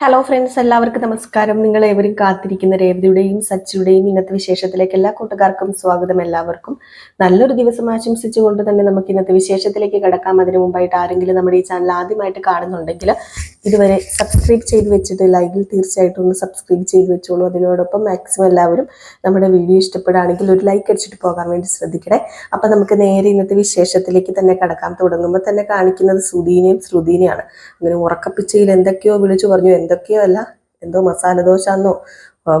Hello friends എല്ലാവർക്കും നമസ്കാരം. നിങ്ങൾ ഏവരും കാത്തിരിക്കുന്ന രേവതിയുടെയും സച്ചിയുടെയും ഇന്നത്തെ വിശേഷത്തിലേക്ക് എല്ലാ കൂട്ടുകാർക്കും സ്വാഗതം എല്ലാവർക്കും. നല്ലൊരു ദിവസം ആശംസിച്ചുകൊണ്ട് തന്നെ നമുക്ക് ഇന്നത്തെ വിശേഷത്തിലേക്ക് കിടക്കാം. അതിനു മുമ്പായിട്ട് ആരെങ്കിലും നമ്മുടെ ഈ ചാനൽ ആദ്യമായിട്ട് കാണുന്നുണ്ടെങ്കിൽ ഇതുവരെ സബ്സ്ക്രൈബ് ചെയ്ത് വെച്ചിട്ട് ലൈക്കിൽ തീർച്ചയായിട്ടും ഒന്ന് സബ്സ്ക്രൈബ് ചെയ്ത് വെച്ചോളൂ. അതിനോടൊപ്പം മാക്സിമം എല്ലാവരും നമ്മുടെ വീഡിയോ ഇഷ്ടപ്പെടുകയാണെങ്കിൽ ഒരു ലൈക്ക് അടിച്ചിട്ട് പോകാൻ വേണ്ടി ശ്രദ്ധിക്കണേ. അപ്പം നമുക്ക് നേരെ ഇന്നത്തെ വിശേഷത്തിലേക്ക് തന്നെ കിടക്കാം. തുടങ്ങുമ്പോൾ തന്നെ കാണിക്കുന്നത് ശ്രുതിനെയും ശ്രുതിനെയാണ്. അങ്ങനെ ഉറക്കപ്പിച്ചയിൽ എന്തൊക്കെയോ വിളിച്ചു പറഞ്ഞു. എന്തൊക്കെയോ അല്ല എന്തോ മസാല ദോശ എന്നോ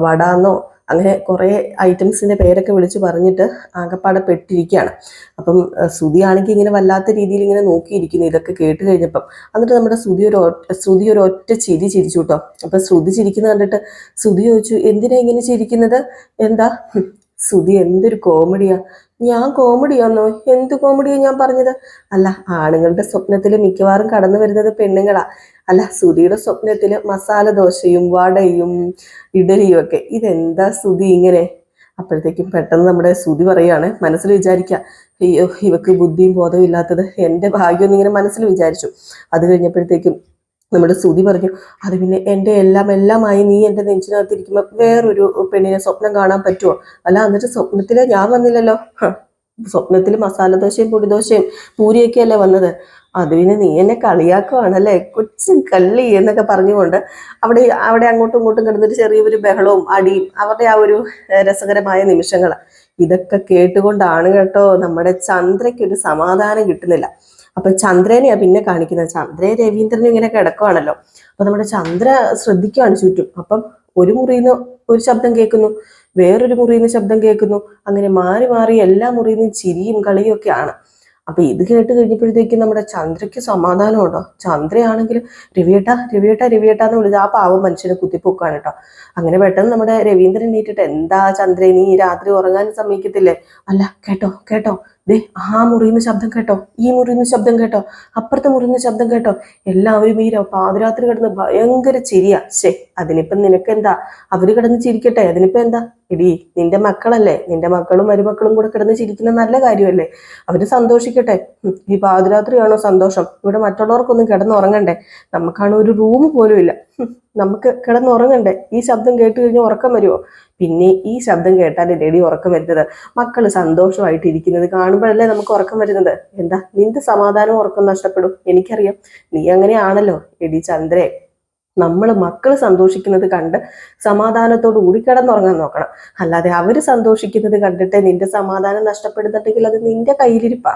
വട എന്നോ അങ്ങനെ കുറേ ഐറ്റംസിന്റെ പേരൊക്കെ വിളിച്ച് പറഞ്ഞിട്ട് ആകപ്പാടെ പെട്ടിരിക്കുകയാണ്. അപ്പം ശ്രുതിയാണെങ്കിൽ ഇങ്ങനെ വല്ലാത്ത രീതിയിൽ ഇങ്ങനെ നോക്കിയിരിക്കുന്നു. ഇതൊക്കെ കേട്ട് കഴിഞ്ഞപ്പം എന്നിട്ട് നമ്മുടെ ശ്രുതി ഒരു ശ്രുതി ഒരു ഒറ്റ ചിരി ചിരിച്ചു കേട്ടോ. അപ്പം ശ്രുതി ചിരിക്കുന്നത് കണ്ടിട്ട് ശ്രുതി ചോദിച്ചു എന്തിനാ ഇങ്ങനെ ചിരിക്കുന്നത്? എന്താ? ശ്രുതി എന്തൊരു കോമഡിയാ. ഞാൻ കോമഡിയാന്നോ എന്ത് കോമഡിയാ ഞാൻ പറഞ്ഞത്? അല്ല ആണുങ്ങളുടെ സ്വപ്നത്തിൽ മിക്കവാറും കടന്നു വരുന്നത് പെണ്ണുങ്ങളാ. അല്ല സുധിയുടെ സ്വപ്നത്തിൽ മസാല ദോശയും വടയും ഇഡലിയും ഒക്കെ. ഇതെന്താ സുധി ഇങ്ങനെ? അപ്പോഴത്തേക്കും പെട്ടെന്ന് നമ്മുടെ സുധി പറയുകയാണ് മനസ്സിൽ വിചാരിക്കുക അയ്യോ ഇവക്ക് ബുദ്ധിയും ബോധവും ഇല്ലാത്തത് എന്റെ ഭാഗ്യം ഇങ്ങനെ മനസ്സിൽ വിചാരിച്ചു. അത് കഴിഞ്ഞപ്പോഴത്തേക്കും നമ്മുടെ സുധി പറഞ്ഞു അത് പിന്നെ എന്റെ എല്ലാം എല്ലാമായി നീ എന്റെ നെഞ്ചിനകത്തിരിക്കുമ്പോൾ വേറൊരു പെണ്ണിനെ സ്വപ്നം കാണാൻ പറ്റുമോ അല്ല എന്നിട്ട് സ്വപ്നത്തിൽ ഞാൻ വന്നില്ലല്ലോ. സ്വപ്നത്തിൽ മസാല ദോശയും പൊടിദോശയും പൂരിയൊക്കെ അല്ലേ വന്നത്. അത് പിന്നെ നീ എന്നെ കളിയാക്കുവാണല്ലേ കൊച്ചു കള്ളി എന്നൊക്കെ പറഞ്ഞുകൊണ്ട് അവിടെ അവിടെ അങ്ങോട്ടും ഇങ്ങോട്ടും കിടന്നിട്ട് ചെറിയൊരു ബഹളവും അടിയും അവരുടെ ആ ഒരു രസകരമായ നിമിഷങ്ങൾ ഇതൊക്കെ കേട്ടുകൊണ്ടാണ് കേട്ടോ നമ്മുടെ ചന്ദ്രയ്ക്ക് ഒരു സമാധാനം കിട്ടുന്നില്ല. അപ്പൊ ചന്ദ്രനെയാ പിന്നെ കാണിക്കുന്നത്. ചന്ദ്രൻ രവീന്ദ്രനും ഇങ്ങനെ കിടക്കുവാണല്ലോ. അപ്പൊ നമ്മുടെ ചന്ദ്ര ശ്രദ്ധിക്കുകയാണ് ചുറ്റും. അപ്പം ഒരു മുറിയിൽ നിന്ന് ഒരു ശബ്ദം കേൾക്കുന്നു വേറൊരു മുറിയിൽ നിന്ന് ശബ്ദം കേൾക്കുന്നു. അങ്ങനെ മാറി മാറി എല്ലാ മുറിയിൽ നിന്നും ചിരിയും കളിയും ഒക്കെയാണ് അപ്പൊ ഇത് കേട്ട് കഴിഞ്ഞപ്പോഴത്തേക്കും നമ്മുടെ ചന്ദ്രയ്ക്ക് സമാധാനം ഉണ്ടോ? ചന്ദ്രയാണെങ്കിൽ രവിയേട്ട രവിയേട്ട രവിയേട്ട എന്ന് വിളിച്ച് ആ പാവം മനുഷ്യനെ കുത്തിപ്പൊക്കാണ് കേട്ടോ. അങ്ങനെ പെട്ടെന്ന് നമ്മുടെ രവീന്ദ്രൻ നീട്ടിട്ട് എന്താ ചന്ദ്രൻ നീ രാത്രി ഉറങ്ങാൻ സമ്മതിക്കത്തില്ലേ? അല്ല കേട്ടോ കേട്ടോ. ദേ ആ മുറിയുന്ന ശബ്ദം കേട്ടോ ഈ മുറിയുന്ന ശബ്ദം കേട്ടോ അപ്പുറത്തെ മുറിയുന്ന ശബ്ദം കേട്ടോ എല്ലാവരും ഈ പാതിരാത്രി കിടന്ന് ഭയങ്കര ചിരിയാ. ശേ അതിനിപ്പം നിനക്കെന്താ? അവർ കിടന്ന് ചിരിക്കട്ടെ അതിനിപ്പം എന്താ? എടി നിന്റെ മക്കളല്ലേ? നിന്റെ മക്കളും മരുമക്കളും കൂടെ കിടന്ന് ചിരിക്കുന്ന നല്ല കാര്യമല്ലേ? അവർ സന്തോഷിക്കട്ടെ. ഈ പാതിരാത്രിയാണോ സന്തോഷം? ഇവിടെ മറ്റുള്ളവർക്കൊന്നും കിടന്നുറങ്ങണ്ടേ? നമുക്കാണ് ഒരു റൂം പോലും ഇല്ല. നമുക്ക് കിടന്നുറങ്ങണ്ടേ? ഈ ശബ്ദം കേട്ട് കഴിഞ്ഞാൽ ഉറക്കം വരുമോ പിന്നെ ഈ ശബ്ദം കേട്ടാൽ ഡേഡി ഉറക്കം വരുന്നത്? മക്കൾ സന്തോഷമായിട്ട് ഇരിക്കുന്നത് കാണുമ്പോഴല്ലേ നമുക്ക് ഉറക്കം വരുന്നത്? എന്താ നിന്റെ സമാധാനം ഉറക്കം നഷ്ടപ്പെടും? എനിക്കറിയാം. നീ അങ്ങനെയാണല്ലോ. എടി ചന്ദ്രേ. നമ്മൾ മക്കൾ സന്തോഷിക്കുന്നത് കണ്ട് സമാധാനത്തോടു കൂടി കിടന്നുറങ്ങാൻ നോക്കണം. അല്ലാതെ അവർ സന്തോഷിക്കുന്നത് കണ്ടിട്ട് നിന്റെ സമാധാനം നഷ്ടപ്പെടുന്നുണ്ടെങ്കിൽ അത് നിന്റെ കയ്യിലിരിപ്പാ.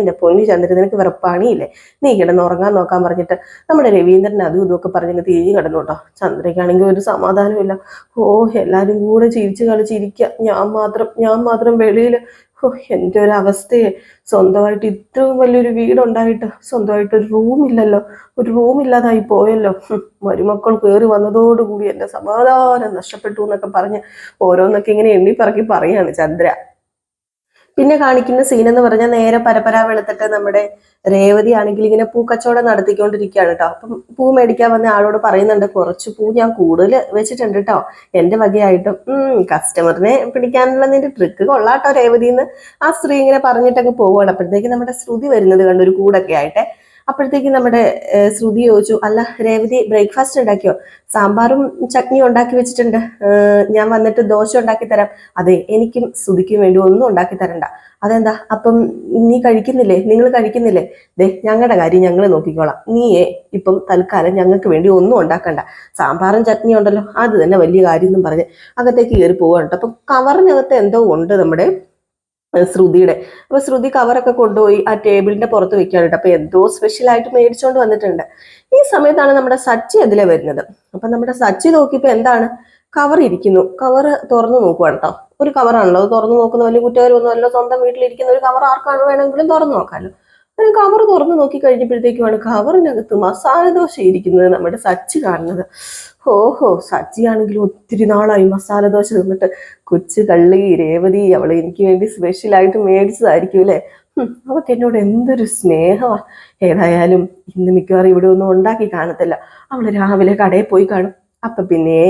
എന്റെ പൊന്നു ചന്ദ്രൻ നിനക്ക് വെറുപ്പാണിയില്ലേ നീ കിടന്നുറങ്ങാൻ നോക്കാൻ പറഞ്ഞിട്ട് നമ്മുടെ രവീന്ദ്രൻ അതും ഇതുമൊക്കെ പറഞ്ഞിട്ട് തിരിഞ്ഞു കിടന്നു കേട്ടോ. ചന്ദ്രയ്ക്കാണെങ്കിൽ ഒരു സമാധാനമില്ല ഓ എല്ലാരും കൂടെ ചിരിച്ച് കളിച്ചിരിക്കുക ഞാൻ മാത്രം ഞാൻ മാത്രം വെളിയിൽ എന്റെ ഒരു അവസ്ഥയെ. സ്വന്തമായിട്ട് ഇത്രയും വലിയൊരു വീടുണ്ടായിട്ട് സ്വന്തമായിട്ട് ഒരു റൂമില്ലല്ലോ ഒരു റൂം ഇല്ലാതായി പോയല്ലോ. മരുമക്കൾ കയറി വന്നതോടുകൂടി എന്റെ സമാധാനം നഷ്ടപ്പെട്ടു എന്നൊക്കെ പറഞ്ഞ് ഓരോന്നൊക്കെ ഇങ്ങനെ എണ്ണി പറക്കി പറയാണ് ചന്ദ്ര. പിന്നെ കാണിക്കുന്ന സീൻ എന്ന് പറഞ്ഞാൽ നേരെ പരപര വെളുത്തിട്ട് നമ്മുടെ രേവതി ആണെങ്കിൽ ഇങ്ങനെ പൂക്കച്ചവടം നടത്തിക്കൊണ്ടിരിക്കുകയാണ് കേട്ടോ അപ്പം പൂ മേടിക്കാൻ വന്ന ആളോട് പറയുന്നുണ്ട് കുറച്ച് പൂ ഞാൻ കൂടുതൽ വെച്ചിട്ടുണ്ട് കേട്ടോ എന്റെ വകയായിട്ടും കസ്റ്റമറിനെ പിടിക്കാനുള്ള നിന്റെ ട്രിക്ക് കൊള്ളാട്ടോ രേവതി എന്ന് ആ സ്ത്രീ ഇങ്ങനെ പറഞ്ഞിട്ടങ്ങ് പോവുകയാണ്. അപ്പോഴത്തേക്ക് നമ്മുടെ ശ്രുതി വരുന്നത് കണ്ടൊരു കൂടൊക്കെ ആയിട്ട് അപ്പോഴത്തേക്ക് നമ്മുടെ ശ്രുതി ചോദിച്ചു അല്ല രേവതി ബ്രേക്ക്ഫാസ്റ്റ് ഉണ്ടാക്കിയോ? സാമ്പാറും ചട്നിയും ഉണ്ടാക്കി വെച്ചിട്ടുണ്ട്. ഞാൻ വന്നിട്ട് ദോശ ഉണ്ടാക്കി തരാം. അതെ എനിക്കും ശ്രുതിക്കും വേണ്ടി ഒന്നും ഉണ്ടാക്കി തരണ്ട. അതെന്താ? അപ്പം നീ കഴിക്കുന്നില്ലേ? നിങ്ങൾ കഴിക്കുന്നില്ലേ? ദേ ഞങ്ങളുടെ കാര്യം ഞങ്ങൾ നോക്കിക്കോളാം. നീയെ ഇപ്പം തൽക്കാലം ഞങ്ങൾക്ക് വേണ്ടി ഒന്നും ഉണ്ടാക്കണ്ട. സാമ്പാറും ചട്നിയും ഉണ്ടല്ലോ അത് തന്നെ വലിയ കാര്യം എന്നും പറഞ്ഞ് അകത്തേക്ക് കയറി പോകാനുണ്ട് അപ്പം കവറിനകത്ത് എന്തോ ഉണ്ട് നമ്മുടെ ശ്രുതിയുടെ. അപ്പൊ ശ്രുതി കവറൊക്കെ കൊണ്ടുപോയി ആ ടേബിളിന്റെ പുറത്ത് വെക്കാനുണ്ട് അപ്പോൾ അപ്പൊ എന്തോ സ്പെഷ്യൽ ആയിട്ട് മേടിച്ചോണ്ട് വന്നിട്ടുണ്ട്. ഈ സമയത്താണ് നമ്മുടെ സച്ചി അതിലെ വരുന്നത്. അപ്പൊ നമ്മുടെ സച്ചി നോക്കിയപ്പോ എന്താണ്? കവർ ഇരിക്കുന്നു. കവർ തുറന്നു നോക്കുവാണ് കേട്ടോ. ഒരു കവറാണല്ലോ. അത് തുറന്നു നോക്കുന്ന വലിയ കുറ്റകാരമൊന്നും അല്ല സ്വന്തം വീട്ടിലിരിക്കുന്ന ഒരു കവർ ആർക്കാണ് വേണമെങ്കിലും തുറന്നു നോക്കാമല്ലോ. അങ്ങനെ കവർ തുറന്ന് നോക്കി കഴിഞ്ഞപ്പോഴത്തേക്കുമാണ് കവറിനകത്ത് മസാല ദോശ ഇരിക്കുന്നത് നമ്മുടെ സച്ചി കാണുന്നത്. ഓഹോ സച്ചിയാണെങ്കിലും ഒത്തിരി നാളായി മസാല ദോശ തിന്നിട്ട്. കൊച്ചു കള്ളി രേവതി അവളെ എനിക്ക് വേണ്ടി സ്പെഷ്യലായിട്ട് മേടിച്ചതായിരിക്കും അല്ലേ? അവൾക്ക് എന്നോട് എന്തൊരു സ്നേഹമാ. ഏതായാലും ഇന്ന് മിക്കവാറും ഇവിടെ ഒന്നും ഉണ്ടാക്കി കാണത്തില്ല. അവൾ രാവിലെ കടയിൽ പോയി കാണും. അപ്പൊ പിന്നെ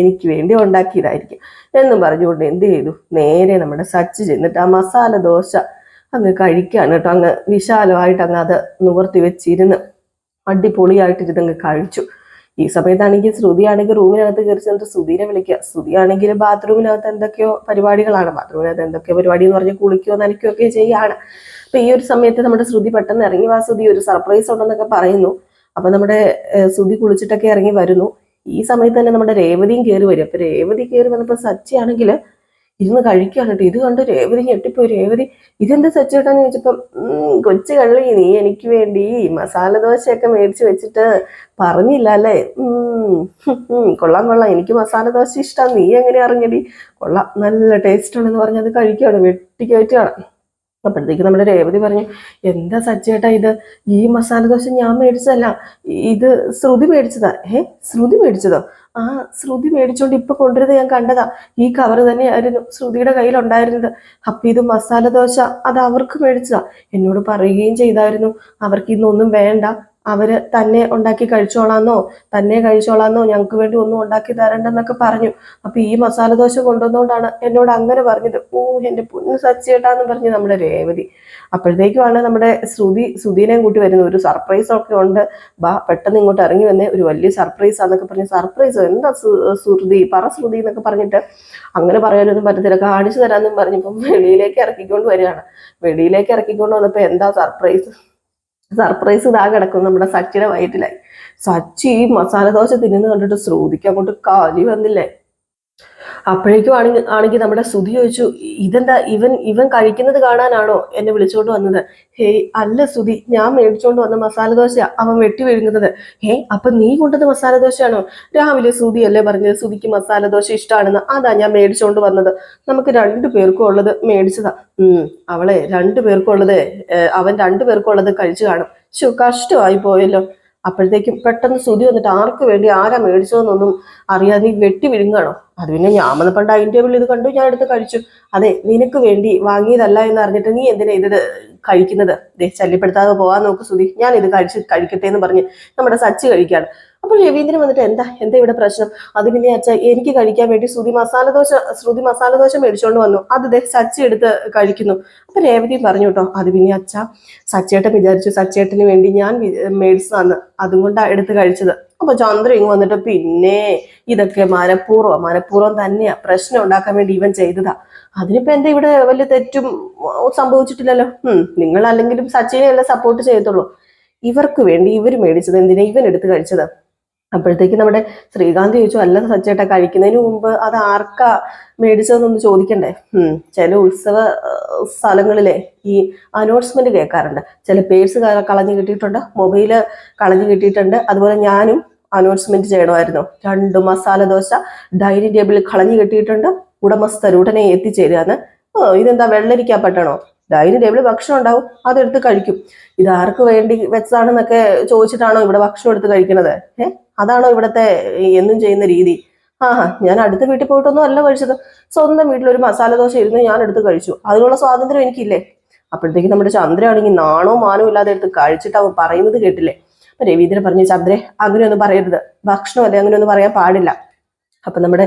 എനിക്ക് വേണ്ടി ഉണ്ടാക്കിയതായിരിക്കും. എന്നും പറഞ്ഞുകൊണ്ട് എന്ത് ചെയ്തു? നേരെ നമ്മുടെ സച്ചി ചെന്നിട്ട് ആ മസാല ദോശ അങ്ങ് കഴിക്കുകയാണ് കേട്ടോ. അങ്ങ് വിശാലമായിട്ട് അങ്ങ് അത് നിവർത്തി വെച്ചിരുന്ന് അടിപൊളിയായിട്ട് ഇരുന്നങ്ങ് കഴിച്ചു. ഈ സമയത്താണെങ്കിൽ ശ്രുതി ആണെങ്കിൽ റൂമിനകത്ത് കയറി ചെന്നിട്ട് ശ്രുതിനെ വിളിക്കുക. ശ്രുതിയാണെങ്കിൽ ബാത്റൂമിനകത്ത് എന്തൊക്കെയോ പരിപാടികളാണ്. ബാത്റൂമിനകത്ത് എന്തൊക്കെയോ പരിപാടി എന്ന് പറഞ്ഞ് കുളിക്കുകയോ നനയ്ക്കുകയോ ഒക്കെ ചെയ്യാണ്. അപ്പൊ ഈ ഒരു സമയത്ത് നമ്മുടെ ശ്രുതി പെട്ടെന്ന് ഇറങ്ങി വാ ശ്രുതി ഒരു സർപ്രൈസ് ഉണ്ടെന്നൊക്കെ പറയുന്നു. അപ്പൊ നമ്മുടെ ശ്രുതി കുളിച്ചിട്ടൊക്കെ ഇറങ്ങി വരുന്നു. ഈ സമയത്ത് തന്നെ നമ്മുടെ രേവതിയും കയറി വരും. അപ്പൊ രേവതി കയറി വന്നപ്പോ സച്ചി ആണെങ്കിൽ ഇരുന്ന് കഴിക്കുകയാണ് ഇത് കണ്ട് രേവതി ഞെട്ടിപ്പോയി. രേവതി ഇതെന്ത് സച്ചേട്ടാന്ന് ചോദിച്ചപ്പം "ഉം, കൊച്ചു കള്ളി നീ എനിക്ക് വേണ്ടി മസാല ദോശയൊക്കെ മേടിച്ച് വെച്ചിട്ട് പറഞ്ഞില്ല അല്ലേ? കൊള്ളാം കൊള്ളാം. എനിക്ക് മസാല ദോശ ഇഷ്ടമാണ് നീ എങ്ങനെ അറിഞ്ഞടി? കൊള്ളാം. നല്ല ടേസ്റ്റ് ഉണ്ടെന്ന് പറഞ്ഞത് കഴിക്കുകയാണ്. വെട്ടിക്കയറ്റുകയാണ് അപ്പോഴത്തേക്ക് നമ്മുടെ രേവതി പറഞ്ഞു എന്താ സജ്ജേട്ടാ ഇത്? ഈ മസാല ദോശ ഞാൻ മേടിച്ചതല്ല ഇത് ശ്രുതി മേടിച്ചതാ. ഏ ശ്രുതി മേടിച്ചതോ? ആ ശ്രുതി മേടിച്ചോണ്ട് ഇപ്പൊ കൊണ്ടുവരുന്നത് ഞാൻ കണ്ടതാ. ഈ കവർ തന്നെയായിരുന്നു ശ്രുതിയുടെ കയ്യിലുണ്ടായിരുന്നത്. അപ്പൊ ഇത് മസാല ദോശ അത് അവർക്ക് മേടിച്ചതാ. എന്നോട് പറയുകയും ചെയ്തായിരുന്നു. അവർക്ക് ഇന്നൊന്നും വേണ്ട. അവർ തന്നെ ഉണ്ടാക്കി കഴിച്ചോളാന്നോ തന്നെ കഴിച്ചോളാന്നോ ഞങ്ങൾക്ക് വേണ്ടി ഒന്നും ഉണ്ടാക്കി തരണ്ടെന്നൊക്കെ പറഞ്ഞു. അപ്പൊ ഈ മസാല ദോശ കൊണ്ടുവന്നുകൊണ്ടാണ് എന്നോട് അങ്ങനെ പറഞ്ഞത്. ഓ എന്റെ പൊന്ന് സച്ചിയേട്ടാന്ന് പറഞ്ഞു നമ്മുടെ രേവതി. അപ്പോഴത്തേക്കുമാണ് നമ്മുടെ ശ്രുതി ശ്രുതിനെയും കൂട്ടി വരുന്നത് ഒരു സർപ്രൈസ് ഒക്കെ ഉണ്ട്. ബാ പെട്ടെന്ന് ഇങ്ങോട്ട് ഇറങ്ങി വന്നേ ഒരു വലിയ സർപ്രൈസ് ആന്നൊക്കെ പറഞ്ഞ്. സർപ്രൈസ് എന്താ ശ്രുതി? പറ ശ്രുതി എന്നൊക്കെ പറഞ്ഞിട്ട് അങ്ങനെ പറയാനൊന്നും പറ്റത്തില്ല. കാണിച്ചു തരാമെന്നും പറഞ്ഞപ്പം വെളിയിലേക്ക് ഇറക്കിക്കൊണ്ട് വരികയാണ്. വെളിയിലേക്ക് ഇറക്കിക്കൊണ്ട് വന്നപ്പോ എന്താ സർപ്രൈസ് സർപ്രൈസ് ഇതാ കിടക്കും നമ്മുടെ സച്ചിയുടെ വയറ്റിലായി സച്ചി മസാല ദോശ തിന്നുന്ന കണ്ടിട്ട് ശ്രുതിക്ക് അങ്ങോട്ട് കാലി വന്നില്ലേ? അപ്പോഴേക്കും ആണെങ്കിൽ ആണെങ്കിൽ നമ്മുടെ സുധി ചോദിച്ചു ഇതെന്താ ഇവൻ ഇവൻ കഴിക്കുന്നത് കാണാനാണോ? എന്നെ വിളിച്ചോണ്ട് വന്നത്. ഹേയ് അല്ല സുധി ഞാൻ മേടിച്ചോണ്ട് വന്ന മസാല ദോശ അവൻ വെട്ടി വിഴുങ്ങുന്നത്. ഹേ അപ്പൊ നീ കൊണ്ടത് മസാല ദോശയാണോ? രാവിലെ സുധി അല്ലേ പറഞ്ഞത് സുധിക്ക് മസാല ദോശ ഇഷ്ടമാണെന്ന് അതാ ഞാൻ മേടിച്ചോണ്ട് വന്നത്. നമുക്ക് രണ്ടു പേർക്കും ഉള്ളത് മേടിച്ചതാ. ഉം അവളെ രണ്ടു പേർക്കും ഉള്ളത് അവൻ രണ്ടു പേർക്കും ഉള്ളത് കഴിച്ചു കാണും. ശു കഷ്ടമായി പോയല്ലോ. അപ്പോഴത്തേക്കും പെട്ടെന്ന് ശ്രുതി വന്നിട്ട് ആർക്ക് വേണ്ടി ആരാ മേടിച്ചതെന്നൊന്നും അറിയാതെ നീ വെട്ടി വിഴുങ്ങാണോ? അത് പിന്നെ ഞാൻ വന്നപ്പോൾ ഡൈനിങ് ടേബിളിൽ ഇത് കണ്ടു ഞാൻ എടുത്ത് കഴിച്ചു. അതെ നിനക്ക് വേണ്ടി വാങ്ങിയതല്ല എന്ന് അറിഞ്ഞിട്ട് നീ എന്തിനാ ഇത് കഴിക്കുന്നത്? ദേ ശല്യപ്പെടുത്താതെ പോകാൻ നോക്ക് സുധി ഞാൻ ഇത് കഴിച്ച് കഴിക്കട്ടെ എന്ന് പറഞ്ഞ് നമ്മുടെ സച്ചി കഴിക്കുകയാണ് അപ്പോൾ രവീന്ദ്രൻ വന്നിട്ട് എന്താ? എന്താ ഇവിടെ പ്രശ്നം? അത് പിന്നെ അച്ഛ എനിക്ക് കഴിക്കാൻ വേണ്ടി ശ്രുതി മസാല ദോശ ശ്രുതി മസാല ദോശ മേടിച്ചോണ്ട് വന്നു. അത് ദേ സച്ചി എടുത്ത് കഴിക്കുന്നു. അപ്പൊ രേവതി പറഞ്ഞു കേട്ടോ അത് പിന്നെ അച്ഛ സച്ചേട്ടൻ വിചാരിച്ചു സച്ചേട്ടന് വേണ്ടി ഞാൻ മേടിച്ചതാന്ന് അതും കൊണ്ടാണ് എടുത്ത് കഴിച്ചത്. അപ്പൊ ചന്ദ്ര ഇങ്ങ് വന്നിട്ട് പിന്നെ ഇതൊക്കെ മനഃപൂർവം മനഃപൂർവം തന്നെയാ. പ്രശ്നം ഉണ്ടാക്കാൻ വേണ്ടി ഇവൻ ചെയ്തതാ. അതിനിപ്പോ എന്താ ഇവിടെ വലിയ തെറ്റും സംഭവിച്ചിട്ടില്ലല്ലോ? ഉം നിങ്ങൾ അല്ലെങ്കിലും സച്ചിനെ അല്ല സപ്പോർട്ട് ചെയ്യത്തുള്ളൂ. ഇവർക്ക് വേണ്ടി ഇവർ മേടിച്ചത് എന്തിനാ ഇവൻ എടുത്ത് കഴിച്ചത്? അപ്പോഴത്തേക്ക് നമ്മുടെ ശ്രീകാന്ത് ചോദിച്ചു അല്ല സജ്ജേട്ട കഴിക്കുന്നതിന് മുമ്പ് അത് ആർക്കാ മേടിച്ചതെന്നൊന്ന് ചോദിക്കണ്ടേ? ചില ഉത്സവ സ്ഥലങ്ങളിലെ ഈ അനൗൺസ്മെന്റ് കേൾക്കാറുണ്ട്. ചില പേഴ്സ് കളഞ്ഞു കിട്ടിയിട്ടുണ്ട് മൊബൈൽ കളഞ്ഞു കിട്ടിയിട്ടുണ്ട്. അതുപോലെ ഞാനും അനൗൺസ്മെന്റ് ചെയ്യണമായിരുന്നു. രണ്ട് മസാല ദോശ ഡൈനിങ് ടേബിളിൽ കളഞ്ഞു കിട്ടിയിട്ടുണ്ട്. ഉടമസ്ഥർ ഉടനെ എത്തിച്ചേരുകയെന്ന് ഇതെന്താ പറ്റണോ ഡൈനിങ് ടേബിളിൽ ഭക്ഷണം ഉണ്ടാവും അതെടുത്ത് കഴിക്കും. ഇത് ആർക്ക് വേണ്ടി വെച്ചതാണെന്നൊക്കെ ചോദിച്ചിട്ടാണോ ഇവിടെ ഭക്ഷണം എടുത്ത് കഴിക്കണത്? ഏഹ് അതാണോ ഇവിടത്തെ എന്നും ചെയ്യുന്ന രീതി? ആ ഞാൻ അടുത്ത വീട്ടിൽ പോയിട്ടൊന്നും അല്ല കഴിച്ചത്. സ്വന്തം വീട്ടിലൊരു മസാല ദോശ ഇരുന്ന് ഞാൻ എടുത്ത് കഴിച്ചു. അതിനുള്ള സ്വാതന്ത്ര്യം എനിക്കില്ലേ? അപ്പോഴത്തേക്ക് നമ്മുടെ ചന്ദ്രയാണെങ്കിൽ നാണോ മാനോ ഇല്ലാതെ എടുത്ത് കഴിച്ചിട്ട് അവൻ പറയുന്നത് കേട്ടില്ലേ? അപ്പൊ രവീന്ദ്രൻ പറഞ്ഞു ചന്ദ്രെ അങ്ങനെയൊന്നും പറയരുത്. ഭക്ഷണം ഭക്ഷണമല്ലേ അങ്ങനെയൊന്നും പറയാൻ പാടില്ല. അപ്പൊ നമ്മുടെ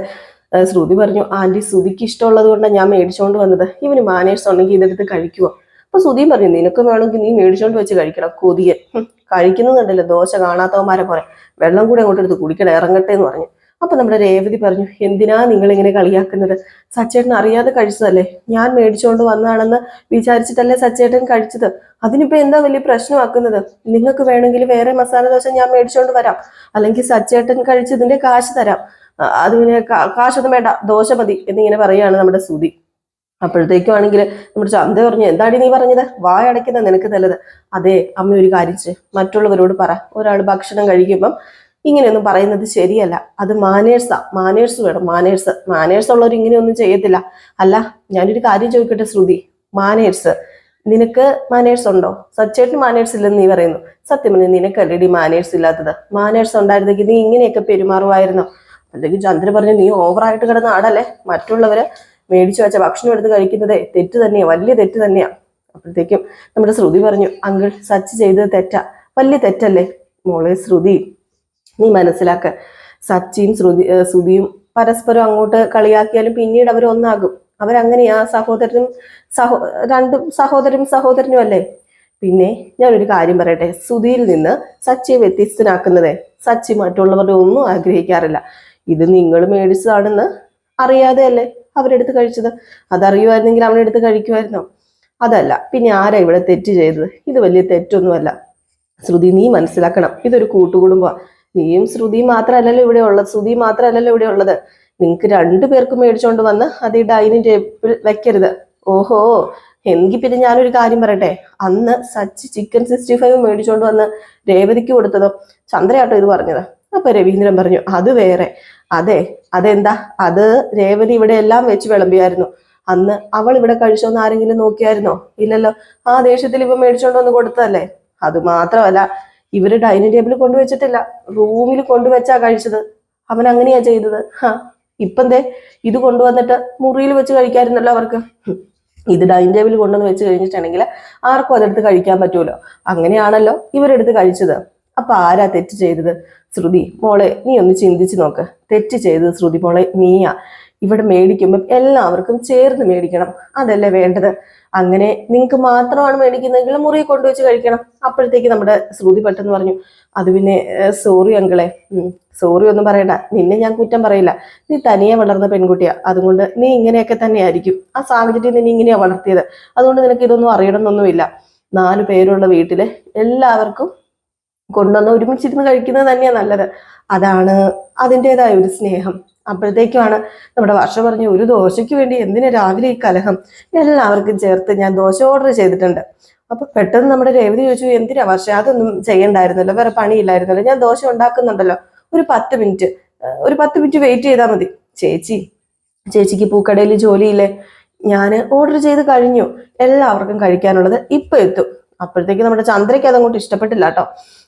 ശ്രുതി പറഞ്ഞു ആന്റി ശ്രുതിക്ക് ഇഷ്ടമുള്ളത് കൊണ്ടാണ് ഞാൻ മേടിച്ചോണ്ട് വന്നത്. ഇവന് മാനേഴ്സ് ഉണ്ടെങ്കിൽ ഇതെടുത്ത് കഴിക്കുമോ അപ്പൊ ശ്രുതിയും പറഞ്ഞു നിനക്ക് വേണമെങ്കിൽ നീ മേടിച്ചോണ്ട് വെച്ച് കഴിക്കണം കൊതിയൻ. കഴിക്കുന്നുണ്ടല്ലോ ദോശ കാണാത്തവന്മാരെ പോലെ. വെള്ളം കൂടെ അങ്ങോട്ട് എടുത്ത് കുടിക്കണം ഇറങ്ങട്ടെ എന്ന് പറഞ്ഞു. അപ്പൊ നമ്മുടെ രേവതി പറഞ്ഞു എന്തിനാ നിങ്ങൾ ഇങ്ങനെ കളിയാക്കുന്നത്? സച്ചേട്ടൻ അറിയാതെ കഴിച്ചതല്ലേ? ഞാൻ മേടിച്ചുകൊണ്ട് വന്നതാണെന്ന് വിചാരിച്ചിട്ടല്ലേ സച്ചേട്ടൻ കഴിച്ചത്? അതിനിപ്പോ എന്താ വലിയ പ്രശ്നമാക്കുന്നത്? നിങ്ങൾക്ക് വേണമെങ്കിൽ വേറെ മസാല ദോശ ഞാൻ മേടിച്ചുകൊണ്ട് വരാം. അല്ലെങ്കിൽ സച്ചേട്ടൻ കഴിച്ചതിന്റെ കാശ് തരാം. അത് പിന്നെ കാശൊന്നും വേണ്ട ദോശ മതി എന്നിങ്ങനെ പറയുകയാണ് നമ്മുടെ സുതി അപ്പോഴത്തേക്കും ആണെങ്കിൽ നമ്മുടെ ചന്ത പറഞ്ഞു എന്താടി നീ പറഞ്ഞത്? വായടയ്ക്കുന്ന നിനക്ക് നല്ലത്. അതെ അമ്മ ഒരു കാര്യം മറ്റുള്ളവരോട് പറ. ഒരാൾ ഭക്ഷണം കഴിക്കുമ്പം ഇങ്ങനെയൊന്നും പറയുന്നത് ശരിയല്ല. അത് മാനേഴ്സാ മാനേഴ്സ് വേണം മാനേഴ്സ് മാനേഴ്സ് ഉള്ളവർ ഇങ്ങനെയൊന്നും ചെയ്യത്തില്ല. അല്ല ഞാനൊരു കാര്യം ചോദിക്കട്ടെ ശ്രുതി? മാനേഴ്സ് നിനക്ക് മാനേഴ്സ് ഉണ്ടോ? സച്ചേട്ടിന് മാനേഴ്സ് ഇല്ലെന്ന് നീ പറയുന്നു. സത്യം പറഞ്ഞു നിനക്കല്ലേടി മാനേഴ്സ് ഇല്ലാത്തത്. മാനേഴ്സ് ഉണ്ടായിരുന്നെങ്കിൽ നീ ഇങ്ങനെയൊക്കെ പെരുമാറുമായിരുന്നോ? അല്ലെങ്കിൽ ചന്ദ്രൻ പറഞ്ഞു നീ ഓവറായിട്ട് കിടന്ന ആടല്ലേ? മറ്റുള്ളവര് മേടിച്ചു വെച്ച ഭക്ഷണം എടുത്ത് കഴിക്കുന്നതേ തെറ്റ് തന്നെയാ വലിയ തെറ്റ് തന്നെയാ. അപ്പോഴത്തേക്കും നമ്മുടെ ശ്രുതി പറഞ്ഞു അങ്കിൾ സച്ച് ചെയ്തത് തെറ്റാ വലിയ തെറ്റല്ലേ? മോളെ ശ്രുതി നീ മനസ്സിലാക്ക സച്ചിയും ശ്രുതി ശ്രുതിയും പരസ്പരം അങ്ങോട്ട് കളിയാക്കിയാലും പിന്നീട് അവർ ഒന്നാകും അവരങ്ങനെയാ സഹോദരനും സഹോ രണ്ടും സഹോദരനും സഹോദരനും അല്ലേ? പിന്നെ ഞാനൊരു കാര്യം പറയട്ടെ സുധിയിൽ നിന്ന് സച്ചിയെ വ്യത്യസ്തനാക്കുന്നത് സച്ചി മറ്റുള്ളവരുടെ ഒന്നും ആഗ്രഹിക്കാറില്ല. ഇത് നിങ്ങൾ മേടിച്ചതാണെന്ന് അറിയാതെ അല്ലേ അവരെടുത്ത് കഴിച്ചത്? അതറിയുമായിരുന്നെങ്കിൽ അവനെടുത്ത് കഴിക്കുമായിരുന്നോ? അതല്ല പിന്നെ ആരാ ഇവിടെ തെറ്റ് ചെയ്തത്? ഇത് വലിയ തെറ്റൊന്നുമല്ല. ശ്രുതി നീ മനസ്സിലാക്കണം. ഇതൊരു കൂട്ടുകുടുംബമാണ് നീയും ശ്രുതിയും മാത്രമല്ലല്ലോ ഇവിടെ ഉള്ളത്. ശ്രുതി മാത്രമല്ലല്ലോ ഇവിടെ ഉള്ളത്. നിങ്ങൾക്ക് രണ്ടു പേർക്കും മേടിച്ചോണ്ട് വന്ന് അത് ഈ ഡൈനിങ് ടേബിൾ വെക്കരുത്. ഓഹോ എങ്കിൽ പിന്നെ ഞാനൊരു കാര്യം പറയട്ടെ. അന്ന് സച്ചി ചിക്കൻ സിക്സ്റ്റി ഫൈവ് മേടിച്ചോണ്ട് വന്ന് രേവതിക്ക് കൊടുത്തതോ? ചന്ദ്രയാട്ടോ ഇത് പറഞ്ഞത്. അപ്പൊ രവീന്ദ്രൻ പറഞ്ഞു അത് വേറെ. അതെ അതെന്താ? അത് രേവതി ഇവിടെ എല്ലാം വെച്ച് വിളമ്പിയായിരുന്നു. അന്ന് അവൾ ഇവിടെ കഴിച്ചോന്ന് ആരെങ്കിലും നോക്കിയായിരുന്നോ? ഇല്ലല്ലോ. ആ ദേഷ്യത്തിൽ ഇപ്പൊ മേടിച്ചോണ്ട് വന്ന് കൊടുത്തതല്ലേ? അത് മാത്രമല്ല ഇവർ ഡൈനിങ് ടേബിളിൽ കൊണ്ടുവച്ചിട്ടില്ല. റൂമിൽ കൊണ്ടുവച്ചാ കഴിച്ചത്. അവൻ അങ്ങനെയാ ചെയ്തത്. ഹാ ഇപ്പം ദേ ഇത് കൊണ്ടുവന്നിട്ട് മുറിയിൽ വെച്ച് കഴിക്കാമായിരുന്നല്ലോ അവർക്ക്. ഇത് ഡൈനിങ് ടേബിളിൽ കൊണ്ടുവന്ന് വെച്ച് കഴിഞ്ഞിട്ടുണ്ടെങ്കിൽ ആർക്കും അതെടുത്ത് കഴിക്കാൻ പറ്റുമല്ലോ അങ്ങനെയാണല്ലോ ഇവരെടുത്ത് കഴിച്ചത്. അപ്പൊ ആരാ തെറ്റ് ചെയ്തത്? ശ്രുതി മോളെ നീ ഒന്ന് ചിന്തിച്ചു നോക്ക്. തെറ്റ് ചെയ്തത് ശ്രുതി മോളെ നീയാ. ഇവിടെ മേടിക്കുമ്പോൾ എല്ലാവർക്കും ചേർന്ന് മേടിക്കണം. അതല്ലേ വേണ്ടത്? അങ്ങനെ നിങ്ങൾക്ക് മാത്രമാണ് മേടിക്കുന്നതെങ്കിൽ മുറി കൊണ്ടുവച്ച് കഴിക്കണം. അപ്പോഴത്തേക്ക് നമ്മുടെ ശ്രുതി പെട്ടെന്ന് പറഞ്ഞു അത് പിന്നെ സോറി അങ്കിളെ. സോറി ഒന്നും പറയണ്ട. നിന്നെ ഞാൻ കുറ്റം പറയില്ല. നീ തനിയെ വളർന്ന പെൺകുട്ടിയാ. അതുകൊണ്ട് നീ ഇങ്ങനെയൊക്കെ തന്നെയായിരിക്കും. ആ സാഹചര്യം നിന്നെ ഇങ്ങനെയാ വളർത്തിയത്. അതുകൊണ്ട് നിനക്ക് ഇതൊന്നും അറിയണമെന്നൊന്നുമില്ല. നാല് പേരുള്ള വീട്ടിൽ എല്ലാവർക്കും കൊണ്ടുവന്ന് ഒരുമിച്ചിരുന്ന് കഴിക്കുന്നത് തന്നെയാ നല്ലത്. അതാണ് അതിന്റെതായ ഒരു സ്നേഹം. അപ്പോഴത്തേക്കുമാണ് നമ്മുടെ വർഷ പറഞ്ഞു ഒരു ദോശയ്ക്ക് വേണ്ടി എന്തിനാ രാവിലെ ഈ കലഹം? എല്ലാവർക്കും ചേർത്ത് ഞാൻ ദോശ ഓർഡർ ചെയ്തിട്ടുണ്ട്. അപ്പൊ പെട്ടെന്ന് നമ്മുടെ രേവതി ചോദിച്ചു എന്തിനാ വർഷ? അതൊന്നും ചെയ്യണ്ടായിരുന്നല്ലോ. വേറെ പണിയില്ലായിരുന്നല്ലോ. ഞാൻ ദോശ ഉണ്ടാക്കുന്നുണ്ടല്ലോ. ഒരു പത്ത് മിനിറ്റ് ഒരു പത്ത് മിനിറ്റ് വെയിറ്റ് ചെയ്താൽ മതി. ചേച്ചി ചേച്ചിക്ക് പൂക്കടയിൽ ജോലിയില്ലേ? ഞാൻ ഓർഡർ ചെയ്ത് കഴിഞ്ഞു. എല്ലാവർക്കും കഴിക്കാനുള്ളത് ഇപ്പൊ എത്തും. അപ്പോഴത്തേക്ക് നമ്മുടെ ചന്ദ്രയ്ക്ക് അതങ്ങോട്ട് ഇഷ്ടപ്പെട്ടില്ല കേട്ടോ.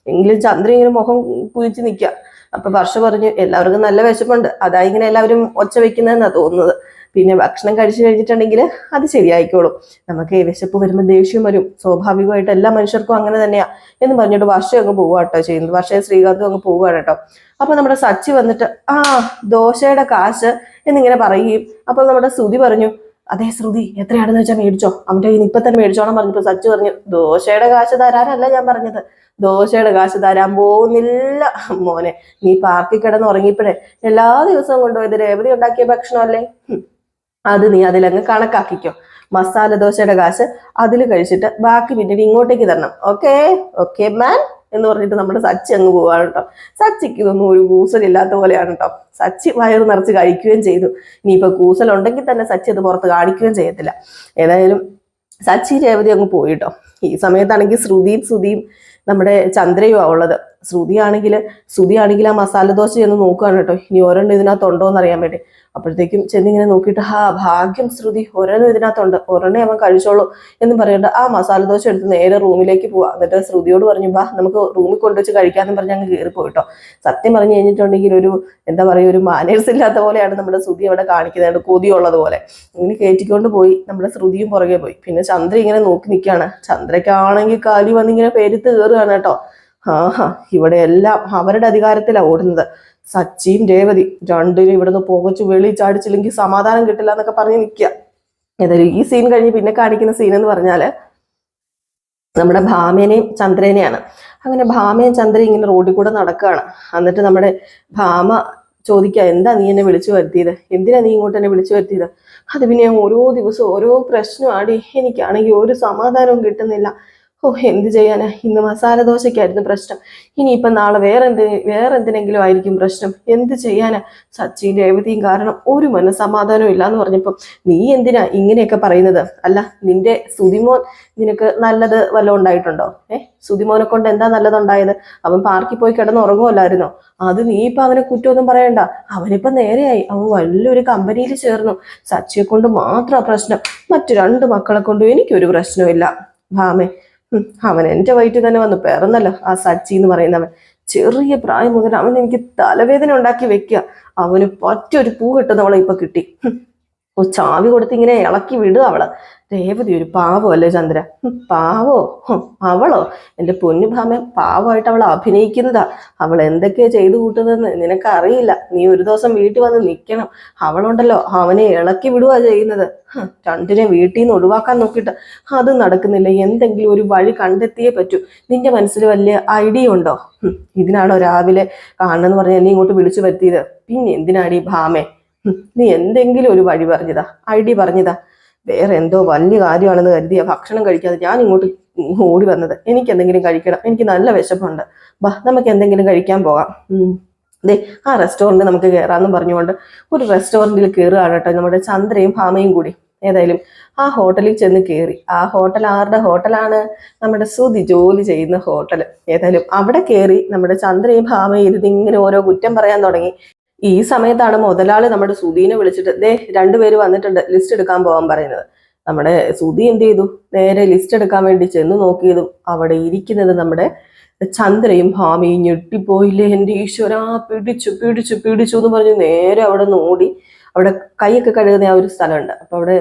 എങ്കിലും ചന്ദ്ര ഇങ്ങനെ മുഖം കുഴിച്ച് നിൽക്കുക അപ്പൊ വർഷ പറഞ്ഞു എല്ലാവർക്കും നല്ല വിശപ്പുണ്ട്. അതാ ഇങ്ങനെ എല്ലാവരും ഒച്ച വെക്കുന്നതെന്നാ തോന്നുന്നത്. പിന്നെ ഭക്ഷണം കഴിച്ചു കഴിഞ്ഞിട്ടുണ്ടെങ്കിൽ അത് ശരിയായിക്കോളും. നമുക്ക് വിശപ്പ് വരുമ്പോൾ ദേഷ്യം വരും. സ്വാഭാവികമായിട്ട് എല്ലാ മനുഷ്യർക്കും അങ്ങനെ തന്നെയാ എന്ന് പറഞ്ഞിട്ട് വർഷം അങ്ങ് പോവുക കേട്ടോ ചെയ്യുന്നത്. വർഷം ശ്രീകാന്തും അങ്ങ് പോവുകയാണ് കേട്ടോ അപ്പൊ നമ്മുടെ സച്ചി വന്നിട്ട് ആ ദോശയുടെ കാശ് എന്നിങ്ങനെ പറയുകയും അപ്പൊ നമ്മുടെ ശ്രുതി പറഞ്ഞു അതേ ശ്രുതി എത്രയാണെന്ന് വെച്ചാൽ മേടിച്ചോ? അവന്റെ ഇനി ഇപ്പൊ തന്നെ മേടിച്ചോണം പറഞ്ഞപ്പോ സച്ചു പറഞ്ഞു ദോശയുടെ കാശ് തരാനല്ല ഞാൻ പറഞ്ഞത്. ദോശയുടെ കാശ് തരാൻ പോകുന്നില്ല. മോനെ നീ പാർക്കിൽ കിടന്ന് ഉറങ്ങിയപ്പോഴേ എല്ലാ ദിവസവും കൊണ്ടുപോയത് രേവതി ഉണ്ടാക്കിയ ഭക്ഷണമല്ലേ. അത് നീ അതിലങ്ങ് കണക്കാക്കിക്കോ. മസാല ദോശയുടെ കാശ് അതിൽ കഴിച്ചിട്ട് ബാക്കി പിന്നീട് ഇങ്ങോട്ടേക്ക് തരണം. ഓക്കേ? ഓക്കെ മാൻ എന്ന് പറഞ്ഞിട്ട് നമ്മുടെ സച്ചി അങ്ങ് പോവാണ് കേട്ടോ. സച്ചിക്ക് ഇതൊന്നും ഒരു കൂസലില്ലാത്ത പോലെയാണ് കേട്ടോ. സച്ചി വയറ് നിറച്ച് കഴിക്കുകയും ചെയ്തു. ഇനിയിപ്പോ കൂസലുണ്ടെങ്കിൽ തന്നെ സച്ചി അത് പുറത്ത് കാണിക്കുകയും ചെയ്യത്തില്ല. ഏതായാലും സച്ചി രേവതി അങ്ങ് പോയിട്ടോ ഈ സമയത്താണെങ്കിൽ ശ്രുതിയും ശ്രുതിയും നമ്മുടെ ചന്ദ്രയുമാണ് ഉള്ളത്. ശ്രുതി ആണെങ്കിൽ ശ്രുതി ആണെങ്കിൽ ആ മസാല ദോശ ചെന്ന് നോക്കുകയാണ് കേട്ടോ. ഇനി ഒരെണ്ണം ഇതിനകത്തുണ്ടോ എന്ന് അറിയാൻ വേണ്ടി. അപ്പോഴത്തേക്കും ചെന്നിങ്ങനെ നോക്കിയിട്ട് ആ ഭാഗ്യം ശ്രുതി ഒരെണ്ണം ഇതിനകത്തുണ്ട്. ഒരെണ്ണേ അവൻ കഴിച്ചോളൂ എന്ന് പറയണ്ട. ആ മസാല ദോശ എടുത്ത് നേരെ റൂമിലേക്ക് പോവാ. എന്നിട്ട് ശ്രുതിയോട് പറഞ്ഞു ബാ നമുക്ക് റൂമിൽ കൊണ്ടുവച്ച് കഴിക്കാമെന്ന് പറഞ്ഞ് അങ്ങ് കയറി പോയിട്ടോ സത്യം പറഞ്ഞു കഴിഞ്ഞിട്ടുണ്ടെങ്കിൽ ഒരു എന്താ പറയുക ഒരു മാനേഴ്സ് ഇല്ലാത്ത പോലെയാണ് നമ്മുടെ ശ്രുതി അവിടെ കാണിക്കുന്നത്. കൊതിയുള്ളത് പോലെ. ഇങ്ങനെ കയറ്റിക്കൊണ്ട് പോയി. നമ്മുടെ ശ്രുതിയും പുറകെ പോയി. പിന്നെ ചന്ദ്ര ഇങ്ങനെ നോക്കി നിൽക്കുകയാണ്. ചന്ദ്രയ്ക്കാണെങ്കിൽ കാലി വന്നിങ്ങനെ പേരിത്ത് കയറുകയാണ് കേട്ടോ. ആഹാ ഇവിടെ എല്ലാം അവരുടെ അധികാരത്തിലാണ് ഓടുന്നത്. സച്ചിയും രേവതി രണ്ടിനും ഇവിടുന്ന് പോകച്ചു വെളി ചാടിച്ചില്ലെങ്കിൽ സമാധാനം കിട്ടില്ല എന്നൊക്കെ പറഞ്ഞ് നിൽക്കുക ഏതായാലും ഈ സീൻ കഴിഞ്ഞ് പിന്നെ കാണിക്കുന്ന സീൻ എന്ന് പറഞ്ഞാൽ നമ്മുടെ ഭാമേനെയും ചന്ദ്രേനെയാണ്. അങ്ങനെ ഭാമയും ചന്ദ്രയും ഇങ്ങനെ റോഡിൽ കൂടെ നടക്കുകയാണ് എന്നിട്ട് നമ്മുടെ ഭാമ ചോദിക്കുക എന്താ നീ എന്നെ വിളിച്ചു വരുത്തിയത്? എന്തിനാ നീ ഇങ്ങോട്ട് എന്നെ വിളിച്ചു വരുത്തിയത്? അത് പിന്നെ ഓരോ ദിവസവും ഓരോ പ്രശ്നമാടി എനിക്കാണെങ്കിൽ ഒരു സമാധാനവും കിട്ടുന്നില്ല. ഓ എന്ത് ചെയ്യാനാ? ഇന്ന് മസാല ദോശയ്ക്കായിരുന്നു പ്രശ്നം. ഇനിയിപ്പം നാളെ വേറെ എന്ത് വേറെ എന്തിനെങ്കിലും ആയിരിക്കും പ്രശ്നം. എന്ത് ചെയ്യാനാ? സച്ചിൻ രേവതിയും കാരണം ഒരു മനസ്സമാധാനവും ഇല്ല എന്ന് പറഞ്ഞപ്പം നീ എന്തിനാ ഇങ്ങനെയൊക്കെ പറയുന്നത്? അല്ല നിന്റെ സുതിമോൻ നിനക്ക് നല്ലത് വല്ലതും ഉണ്ടായിട്ടുണ്ടോ? ഏ സുതിമോനെ കൊണ്ട് എന്താ നല്ലതുണ്ടായത്? അവൻ പാർക്കിൽ പോയി കിടന്ന് ഉറങ്ങുമല്ലായിരുന്നോ അത് നീ ഇപ്പൊ അവനെ കുറ്റമൊന്നും പറയണ്ട. അവനിപ്പോ നേരെയായി. അവൻ വലിയൊരു കമ്പനിയിൽ ചേർന്നു. സച്ചിയെ കൊണ്ട് മാത്രമാ പ്രശ്നം മറ്റു രണ്ട് മക്കളെ കൊണ്ടും എനിക്കൊരു പ്രശ്നമില്ല ഭാമേ അവൻ എന്റെ വയറ്റിൽ തന്നെ വന്ന്. പിറന്നല്ലോ ആ സച്ചി എന്ന് പറയുന്നവൻ ചെറിയ പ്രായം മുതൽ അവൻ എനിക്ക് തലവേദന ഉണ്ടാക്കി വെക്കുക. അവന് പറ്റൊരു പൂ കിട്ടുന്നവളെ ഇപ്പൊ കിട്ടി. ഓ ചാവി കൊടുത്ത് ഇങ്ങനെ ഇളക്കി വിടുക അവൾ. രേവതി ഒരു പാവോ അല്ലേ ചന്ദ്ര? പാവോ? അവളോ? എന്റെ പൊന്നു ഭാമ പാവമായിട്ട് അവൾ അഭിനയിക്കുന്നതാ. അവൾ എന്തൊക്കെയാ ചെയ്തു കൂട്ടുന്നതെന്ന് നിനക്കറിയില്ല. നീ ഒരു ദിവസം വീട്ടിൽ വന്ന് നിൽക്കണം. അവളുണ്ടല്ലോ അവനെ ഇളക്കി വിടുക ചെയ്യുന്നത്. രണ്ടിനെ വീട്ടിൽ നിന്ന് ഒഴിവാക്കാൻ നോക്കിയിട്ട് അത് നടക്കുന്നില്ല. എന്തെങ്കിലും ഒരു വഴി കണ്ടെത്തിയേ പറ്റൂ. നിന്റെ മനസ്സിൽ വലിയ ഐഡിയ ഉണ്ടോ? ഇതിനാണോ രാവിലെ കാണണമെന്ന് പറഞ്ഞാൽ നീ ഇങ്ങോട്ട് വിളിച്ചു വരുത്തിയത്? പിന്നെ എന്തിനാടി ഭാമേ നീ എന്തെങ്കിലും ഒരു വഴി പറഞ്ഞതാ ഐഡി പറഞ്ഞതാ. വേറെ എന്തോ വലിയ കാര്യമാണെന്ന് കരുതിയ ഭക്ഷണം കഴിക്കാതെ ഞാൻ ഇങ്ങോട്ട് ഓടി വന്നത്. എനിക്ക് എന്തെങ്കിലും കഴിക്കണം. എനിക്ക് നല്ല വിശപ്പുണ്ട്. ബാ നമുക്ക് എന്തെങ്കിലും കഴിക്കാൻ പോകാം. ദേ ആ റെസ്റ്റോറന്റ് നമുക്ക് കയറാമെന്ന് പറഞ്ഞുകൊണ്ട് ഒരു റെസ്റ്റോറന്റിൽ കയറുകയാണ് കേട്ടോ നമ്മുടെ ചന്ദ്രയും ഭാമയും കൂടി. ഏതായാലും ആ ഹോട്ടലിൽ ചെന്ന് കയറി ആ ഹോട്ടൽ ആരുടെ ഹോട്ടലാണ് നമ്മുടെ സുതി ജോലി ചെയ്യുന്ന ഹോട്ടൽ ഏതായാലും അവിടെ കയറി നമ്മുടെ ചന്ദ്രയും ഭാമയും ഇരുന്ന് ഇങ്ങനെ ഓരോ കുറ്റം പറയാൻ തുടങ്ങി. ഈ സമയത്താണ് മുതലാളി നമ്മുടെ സുധീനെ വിളിച്ചിട്ട് ദേ രണ്ടുപേര് വന്നിട്ടുണ്ട് ലിസ്റ്റ് എടുക്കാൻ പോകാൻ പറയുന്നത്. നമ്മുടെ സുധി എന്ത് ചെയ്തു? നേരെ ലിസ്റ്റ് എടുക്കാൻ വേണ്ടി ചെന്ന് നോക്കിയതും അവിടെ ഇരിക്കുന്നത് നമ്മുടെ ചന്ദ്രയും ഭാമിയും ഞെട്ടിപ്പോയില്ലേ എന്റെ ഈശ്വര പിടിച്ചു പിടിച്ചു പിടിച്ചു എന്ന് പറഞ്ഞ് നേരെ അവിടെ നോടി അവിടെ കൈയൊക്കെ കഴുകുന്ന ആ ഒരു സ്ഥലമുണ്ട്. അപ്പൊ അവിടെ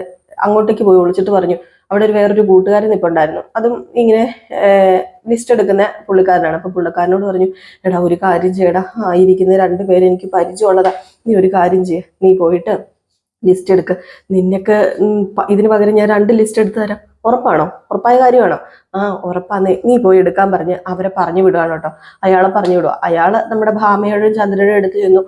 അങ്ങോട്ടേക്ക് പോയി വിളിച്ചിട്ട് പറഞ്ഞു അവിടെ ഒരു വേറൊരു കൂട്ടുകാരൻ നിൽപ്പുണ്ടായിരുന്നു അതും ഇങ്ങനെ ലിസ്റ്റ് എടുക്കുന്ന പുള്ളിക്കാരനാണ്. അപ്പൊ പുള്ളിക്കാരനോട് പറഞ്ഞു എടാ ഒരു കാര്യം ചെയ്യടാ ആ ഇരിക്കുന്ന രണ്ടുപേരെ എനിക്ക് പരിചയമുള്ളതാ. നീ ഒരു കാര്യം ചെയ്യ. നീ പോയിട്ട് ലിസ്റ്റ് എടുക്ക്. നിന്നൊക്കെ ഇതിന് പകരം ഞാൻ രണ്ട് ലിസ്റ്റ് എടുത്തു തരാം. ഉറപ്പാണോ? ഉറപ്പായ കാര്യമാണോ? ആ ഉറപ്പാന്ന്. നീ പോയി എടുക്കാൻ പറഞ്ഞ് അവരെ പറഞ്ഞു വിടുകയാണ് കേട്ടോ. അയാളെ പറഞ്ഞു വിടുക. അയാൾ നമ്മുടെ ഭാമയോടും ചന്ദ്രനോടും എടുത്ത് ചെന്നു.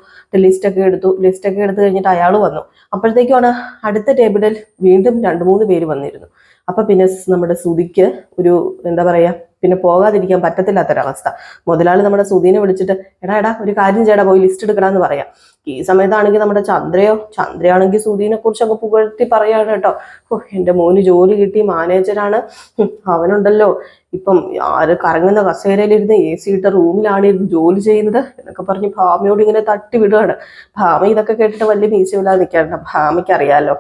ലിസ്റ്റ് ഒക്കെ എടുത്തു. ലിസ്റ്റ് ഒക്കെ എടുത്തു കഴിഞ്ഞിട്ട് അയാൾ വന്നു. അപ്പോഴത്തേക്കുമാണ് അടുത്ത ടേബിളിൽ വീണ്ടും രണ്ട് മൂന്ന് പേര് വന്നിരുന്നു. അപ്പൊ പിന്നെ നമ്മുടെ സുതിക്ക് ഒരു എന്താ പറയാ പിന്നെ പോകാതിരിക്കാൻ പറ്റത്തില്ലാത്തൊരവസ്ഥ. മുതലാളി നമ്മുടെ സുധീനെ വിളിച്ചിട്ട് എടാ എടാ ഒരു കാര്യം ചെയ്യടാ പോയി ലിസ്റ്റ് എടുക്കടാന്ന് പറയാം. ഈ സമയത്താണെങ്കിൽ നമ്മുടെ ചന്ദ്രയോ ചന്ദ്രയാണെങ്കിൽ സുധീനെ കുറിച്ച് അങ്ങ് പുകഴ്ത്തി പറയാണ് കേട്ടോ. ഓ എന്റെ മോന് ജോലി കിട്ടി മാനേജരാണ് അവനുണ്ടല്ലോ. ഇപ്പം ആര് കറങ്ങുന്ന കസേരയിലിരുന്ന് എ സി ഇട്ട റൂമിലാണ് ഇരുന്ന് ജോലി ചെയ്യുന്നത്? എന്നൊക്കെ പറഞ്ഞ് ഭാമയോട് ഇങ്ങനെ തട്ടി വിടുകയാണ് ഭാമ ഇതൊക്കെ കേട്ടിട്ട് വലിയ മീശമില്ലാതെ നിൽക്കാറുണ്ട് ഭാമയ്ക്ക് അറിയാലോ.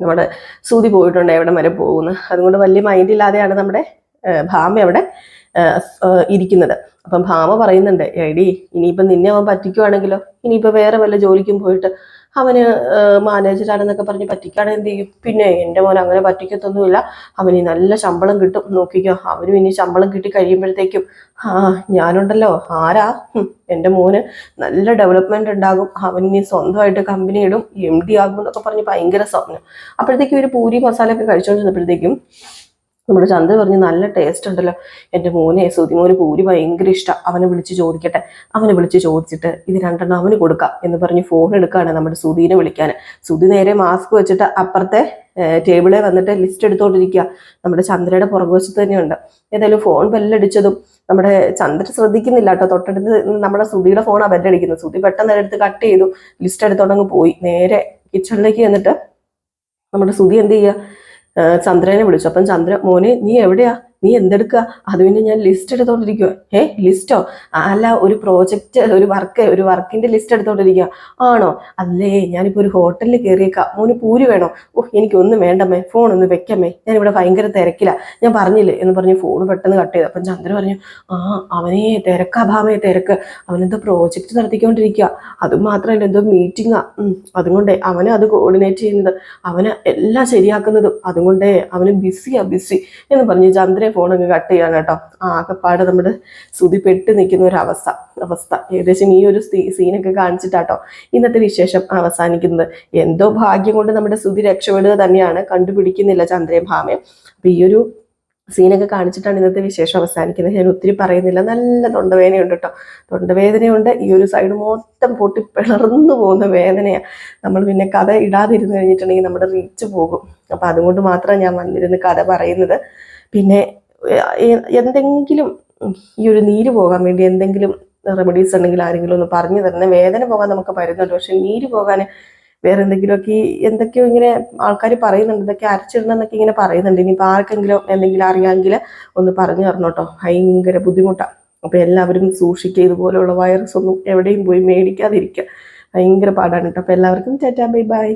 നമ്മുടെ സൂതി പോയിട്ടുണ്ട് എവിടെ വരെ പോകുന്നു. അതുകൊണ്ട് വലിയ മൈൻഡ് ഇല്ലാതെയാണ് നമ്മുടെ ഭാമ അവിടെ ഇരിക്കുന്നത്. അപ്പം ഭാമ പറയുന്നുണ്ട് എടി ഇനിയിപ്പം നിന്നെ അവൻ പറ്റിക്കുവാണെങ്കിലോ? ഇനിയിപ്പോൾ വേറെ വല്ല ജോലിക്കും പോയിട്ട് അവന് മാനേജറാണെന്നൊക്കെ പറഞ്ഞ് പറ്റിക്കാണ് എന്ത് ചെയ്യും? പിന്നെ എന്റെ മോൻ അങ്ങനെ പറ്റിക്കത്തൊന്നുമില്ല. അവന് നല്ല ശമ്പളം കിട്ടും. നോക്കിക്കോ. അവനും ഇനി ശമ്പളം കിട്ടി കഴിയുമ്പോഴത്തേക്കും ആ ഞാനുണ്ടല്ലോ. ആരാ? എന്റെ മോന് നല്ല ഡെവലപ്മെന്റ് ഉണ്ടാകും. അവൻ ഇനി സ്വന്തമായിട്ട് കമ്പനി ഇടും. എം ഡി ആകും എന്നൊക്കെ പറഞ്ഞ് ഭയങ്കര സ്വപ്നം. അപ്പോഴത്തേക്കും ഒരു പൂരി മസാല ഒക്കെ കഴിച്ചുകൊണ്ടിരുന്നപ്പോഴത്തേക്കും നമ്മുടെ ചന്ദ്ര പറഞ്ഞു നല്ല ടേസ്റ്റ് ഉണ്ടല്ലോ. എന്റെ മോനെ സുതിമോന് പൂരി ഭയങ്കര ഇഷ്ടം. അവനെ വിളിച്ച് ചോദിക്കട്ടെ. അവനെ വിളിച്ച് ചോദിച്ചിട്ട് ഇത് രണ്ടെണ്ണം അവന് കൊടുക്കാം എന്ന് പറഞ്ഞ് ഫോൺ എടുക്കുകയാണ് നമ്മുടെ സുധീനെ വിളിക്കാൻ. സുധി നേരെ മാസ്ക് വെച്ചിട്ട് അപ്പുറത്തെ ടേബിളിൽ വന്നിട്ട് ലിസ്റ്റ് എടുത്തോണ്ടിരിക്കുക നമ്മുടെ ചന്ദ്രയുടെ പുറകുവശത്ത് തന്നെയുണ്ട്. ഏതായാലും ഫോൺ ബെല്ലടിച്ചതും നമ്മുടെ ചന്ദ്ര ശ്രദ്ധിക്കുന്നില്ല കേട്ടോ. തൊട്ടടുത്ത് നമ്മുടെ സുധിയുടെ ഫോണാണ് ബെല്ലടിക്കുന്നത് സുധി പെട്ടെന്ന് എടുത്ത് കട്ട് ചെയ്തു. ലിസ്റ്റ് എടുത്തോണ്ടങ്ങ് പോയി. നേരെ കിച്ചണിലേക്ക് ചെന്നിട്ട് നമ്മുടെ സുധി എന്ത് ചെയ്യുക ചന്ദ്രനെ വിളിച്ചു. അപ്പം ചന്ദ്ര മോനെ നീ എവിടെയാ? നീ എന്തെടുക്കുക അത് പിന്നെ ഞാൻ ലിസ്റ്റ് എടുത്തോണ്ടിരിക്കുക ഏ ലിസ്റ്റോ അല്ല ഒരു പ്രോജക്റ്റ് ഒരു വർക്ക് ഒരു വർക്കിന്റെ ലിസ്റ്റ് എടുത്തോണ്ടിരിക്കുക ആണോ? അല്ലേ ഞാനിപ്പോ ഒരു ഹോട്ടലിൽ കയറിയേക്കാം മോന് പൂരി വേണോ? ഓ എനിക്കൊന്നും വേണ്ടമ്മേ ഫോൺ ഒന്ന് വെക്കമ്മേ ഇവിടെ ഭയങ്കര തിരക്കില്ല ഞാൻ പറഞ്ഞില്ലേ? എന്ന് പറഞ്ഞ് ഫോൺ പെട്ടെന്ന് കട്ട് ചെയ്തു. അപ്പം ചന്ദ്ര പറഞ്ഞു ആ അവനെ തിരക്കാ ഭാമയെ തിരക്ക്. അവനെന്തോ പ്രോജക്റ്റ് നടത്തിക്കൊണ്ടിരിക്കുക അതും മാത്രമല്ല എന്തോ മീറ്റിംഗാ അതുകൊണ്ടേ അവന് അത് കോർഡിനേറ്റ് ചെയ്യുന്നത്. അവന് എല്ലാം ശരിയാക്കുന്നതും. അതുകൊണ്ടേ അവന് ബിസിയാ ബിസി എന്ന് പറഞ്ഞു ചന്ദ്രൻ ഫോൺ അങ്ങ് കട്ട് ചെയ്യാം കേട്ടോ. ആകെപ്പാട് നമ്മുടെ ശ്രുതി പെട്ട് നിൽക്കുന്ന ഒരു അവസ്ഥ അവസ്ഥ. ഏകദേശം ഈ ഒരു സീനൊക്കെ കാണിച്ചിട്ടാട്ടോ ഇന്നത്തെ വിശേഷം അവസാനിക്കുന്നത്. എന്തോ ഭാഗ്യം കൊണ്ട് നമ്മുടെ ശ്രുതി രക്ഷപ്പെടുക തന്നെയാണ്. കണ്ടുപിടിക്കുന്നില്ല ചന്ദ്രയും ഭാമയും. അപ്പൊ ഈ ഒരു സീനൊക്കെ കാണിച്ചിട്ടാണ് ഇന്നത്തെ വിശേഷം അവസാനിക്കുന്നത്. ഞാൻ ഒത്തിരി പറയുന്നില്ല. നല്ല തൊണ്ടവേദനയുണ്ട് കേട്ടോ. തൊണ്ടവേദനയുണ്ട്. ഈ ഒരു സൈഡ് മൊത്തം പൊട്ടി പിളർന്നു പോകുന്ന വേദനയാണ് നമ്മൾ പിന്നെ കഥ ഇടാതിരുന്ന് കഴിഞ്ഞിട്ടുണ്ടെങ്കിൽ നമ്മുടെ റീച്ച് പോകും. അപ്പം അതുകൊണ്ട് മാത്രമാണ് ഞാൻ വന്നിരുന്ന് കഥ പറയുന്നത്. പിന്നെ എന്തെങ്കിലും ഈ ഒരു നീര് പോകാൻ വേണ്ടി എന്തെങ്കിലും റെമഡീസ് ഉണ്ടെങ്കിൽ ആരെങ്കിലും ഒന്ന് പറഞ്ഞു തരണം. വേദന പോകാൻ നമുക്ക് മരുന്നുണ്ട് പക്ഷെ നീര് പോകാൻ വേറെ എന്തെങ്കിലുമൊക്കെ എന്തൊക്കെയോ ഇങ്ങനെ ആൾക്കാർ പറയുന്നുണ്ട്. ഇതൊക്കെ അരച്ചിടണം എന്നൊക്കെ ഇങ്ങനെ പറയുന്നുണ്ട്. ഇനിയിപ്പോൾ ആർക്കെങ്കിലും എന്തെങ്കിലും അറിയാമെങ്കിൽ ഒന്ന് പറഞ്ഞു തരണം കേട്ടോ. ഭയങ്കര ബുദ്ധിമുട്ടാണ് അപ്പോൾ എല്ലാവരും സൂക്ഷിക്കുക. ഇതുപോലെയുള്ള വൈറസ് ഒന്നും എവിടെയും പോയി മേടിക്കാതിരിക്കുക. ഭയങ്കര പാടാണ് കേട്ടോ. അപ്പോൾ എല്ലാവർക്കും ചേറ്റാ ബൈ ബൈ.